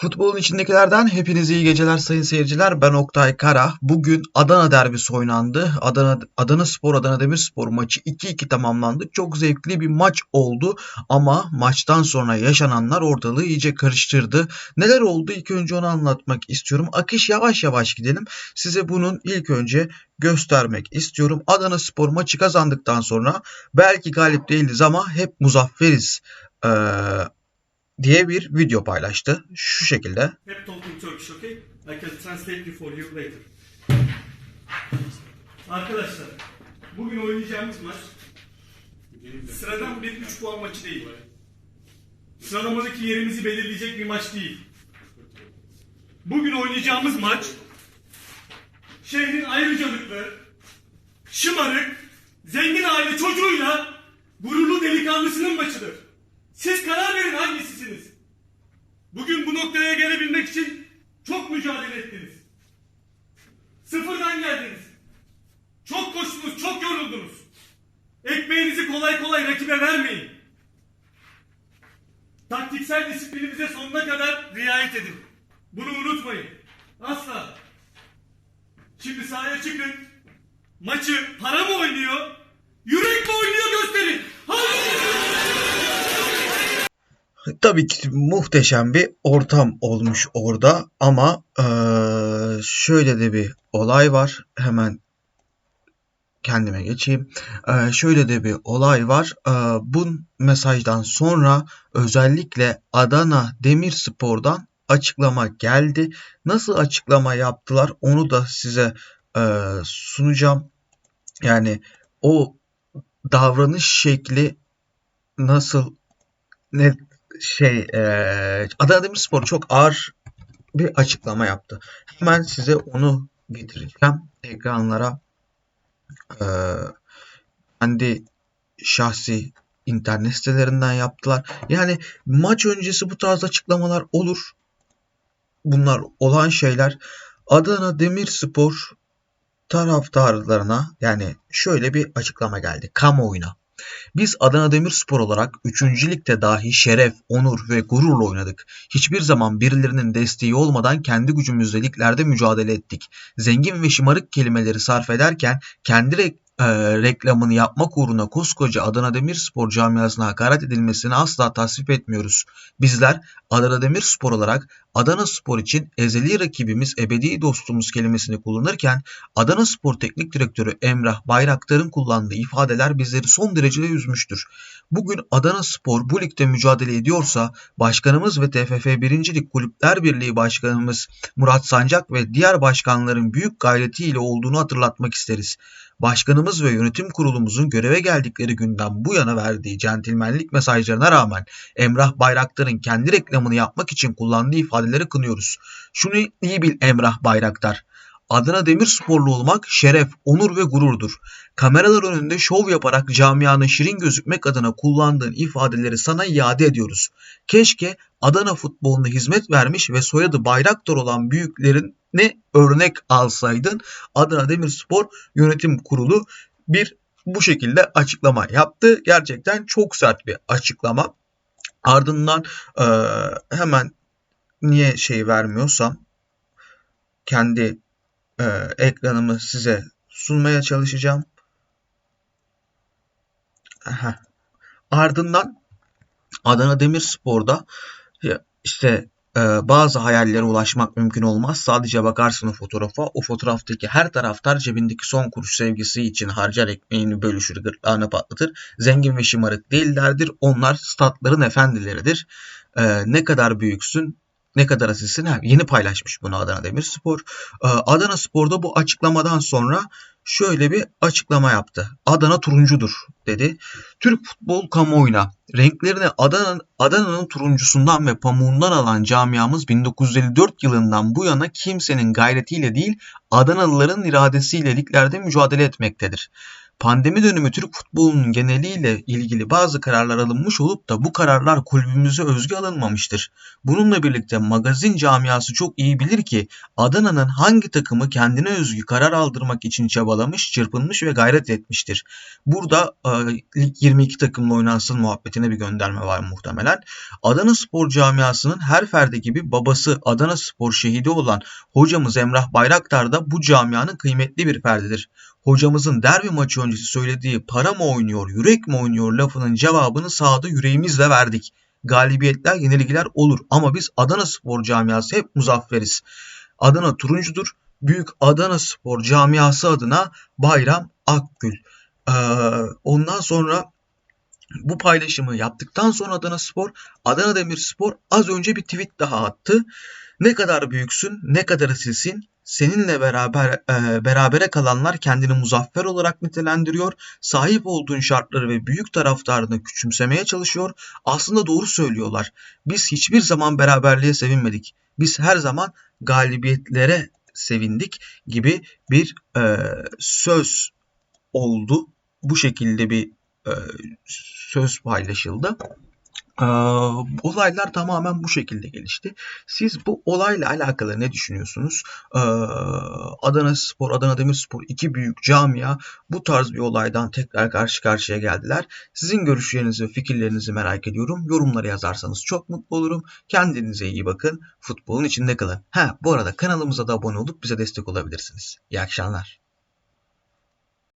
Futbolun içindekilerden hepinize iyi geceler sayın seyirciler. Ben Oktay Kara. Bugün Adana derbisi oynandı. Adana Adana Spor Adana Demirspor maçı 2-2 tamamlandı. Çok zevkli bir maç oldu ama maçtan sonra yaşananlar ortalığı iyice karıştırdı. Neler oldu ilk önce onu anlatmak istiyorum. Akış yavaş yavaş gidelim. Size bunun ilk önce göstermek istiyorum. Adana Spor maçı kazandıktan sonra belki galip değiliz ama hep muzafferiz. Ee, diye bir video paylaştı. Şu şekilde. Hep talking Turkish, okay? I can translate it for you later. Arkadaşlar, bugün oynayacağımız maç sıradan bir 3 puan maçı değil. Sıralamadaki yerimizi belirleyecek bir maç değil. Bugün oynayacağımız maç şehrin ayrıcalıklı, şımarık, zengin aile çocuğuyla gururlu delikanlısının maçıdır. Siz karar verin hangisisiniz? Bugün bu noktaya gelebilmek için çok mücadele ettiniz. Sıfırdan geldiniz. Çok koştunuz, çok yoruldunuz. Ekmeğinizi kolay kolay rakibe vermeyin. Taktiksel disiplininize sonuna kadar riayet edin. Bunu unutmayın. Asla. Şimdi sahaya çıkın. Maçı para mı oynuyor? Yürek mi oynuyor gösterin. Hadi! Tabii ki muhteşem bir ortam olmuş orada ama şöyle de bir olay var. Hemen kendime geçeyim. Şöyle de bir olay var. Eee, bu mesajdan sonra özellikle Adana Demirspor'dan açıklama geldi. Nasıl açıklama yaptılar onu da size sunacağım. Yani o davranış şekli nasıl ne şey eee Adana Demirspor çok ağır bir açıklama yaptı. Hemen size onu getireceğim ekranlara. Eee kendi şahsi internet sitelerinden yaptılar. Yani maç öncesi bu tarz açıklamalar olur. Bunlar olan şeyler. Adana Demirspor taraftarlarına yani şöyle bir açıklama geldi kamuoyuna. Biz Adana Demirspor olarak 3. ligde dahi şeref, onur ve gururla oynadık. Hiçbir zaman birilerinin desteği olmadan kendi gücümüzle liglerde mücadele ettik. Zengin ve şımarık kelimeleri sarf ederken kendi e, reklamını yapmak uğruna koskoca Adana Demirspor camiasına hakaret edilmesini asla tasvip etmiyoruz. Bizler Adana Demirspor olarak Adana Spor için ezeli rakibimiz, ebedi dostumuz kelimesini kullanırken Adana Spor Teknik Direktörü Emrah Bayraktar'ın kullandığı ifadeler bizleri son derece üzmüştür. Bugün Adana Spor bu ligde mücadele ediyorsa başkanımız ve TFF 1. Lig Kulüpler Birliği Başkanımız Murat Sancak ve diğer başkanların büyük gayretiyle olduğunu hatırlatmak isteriz. Başkanımız ve yönetim kurulumuzun göreve geldikleri günden bu yana verdiği centilmenlik mesajlarına rağmen Emrah Bayraktar'ın kendi reklamını yapmak için kullandığı ifadeleri kınıyoruz. Şunu iyi bil Emrah Bayraktar. Adana Demirsporlu olmak şeref, onur ve gururdur. Kameralar önünde şov yaparak camianın şirin gözükmek adına kullandığın ifadeleri sana iade ediyoruz. Keşke Adana futboluna hizmet vermiş ve soyadı Bayraktar olan büyüklerine örnek alsaydın. Adana Demirspor Yönetim Kurulu bir bu şekilde açıklama yaptı. Gerçekten çok sert bir açıklama. Ardından eee, hemen niye şey vermiyorsam kendi eee, ekranımı size sunmaya çalışacağım. Heh. Ardından Adana Demirspor'da işte e, bazı hayallere ulaşmak mümkün olmaz. Sadece bakarsın o fotoğrafa. O fotoğraftaki her taraftar cebindeki son kuruş sevgisi için harcar ekmeğini bölüşür, gırtlağını patlatır. Zengin ve şımarık değillerdir. Onlar statların efendileridir. E, ne kadar büyüksün, ne kadar asilsin. Ha, yeni paylaşmış bunu Adana Demirspor. E, Adana Spor'da bu açıklamadan sonra şöyle bir açıklama yaptı. Adana turuncudur dedi. Türk futbol kamuoyuna renklerini Adana, Adana'nın turuncusundan ve pamuğundan alan camiamız 1954 yılından bu yana kimsenin gayretiyle değil Adanalıların iradesiyle liglerde mücadele etmektedir. Pandemi dönemi Türk futbolunun geneliyle ilgili bazı kararlar alınmış olup da bu kararlar kulübümüze özgü alınmamıştır. Bununla birlikte magazin camiası çok iyi bilir ki Adana'nın hangi takımı kendine özgü karar aldırmak için çabalamış, çırpınmış ve gayret etmiştir. Burada e, ilk 22 takımla oynansın muhabbetine bir gönderme var muhtemelen. Adana Spor camiasının her ferdi gibi babası Adana Spor şehidi olan hocamız Emrah Bayraktar da bu camianın kıymetli bir ferdidir. Hocamızın derbi maçı öncesi söylediği para mı oynuyor, yürek mi oynuyor lafının cevabını sahada yüreğimizle verdik. Galibiyetler, yenilgiler olur ama biz Adana Spor camiası hep muzafferiz. Adana turuncudur. Büyük Adana Spor camiası adına Bayram Akgül. Ee, ondan sonra bu paylaşımı yaptıktan sonra Adana Spor, Adana Demirspor az önce bir tweet daha attı. Ne kadar büyüksün, ne kadar asilsin, seninle beraber e, berabere kalanlar kendini muzaffer olarak nitelendiriyor. Sahip olduğun şartları ve büyük taraftarını küçümsemeye çalışıyor. Aslında doğru söylüyorlar. Biz hiçbir zaman beraberliğe sevinmedik. Biz her zaman galibiyetlere sevindik gibi bir e, söz oldu. Bu şekilde bir e, söz paylaşıldı. Ee, olaylar tamamen bu şekilde gelişti. Siz bu olayla alakalı ne düşünüyorsunuz? Ee, Adana Spor, Adana Demirspor iki büyük camia bu tarz bir olaydan tekrar karşı karşıya geldiler. Sizin görüşlerinizi fikirlerinizi merak ediyorum. Yorumlara yazarsanız çok mutlu olurum. Kendinize iyi bakın. Futbolun içinde kalın. Ha bu arada kanalımıza da abone olup bize destek olabilirsiniz. İyi akşamlar.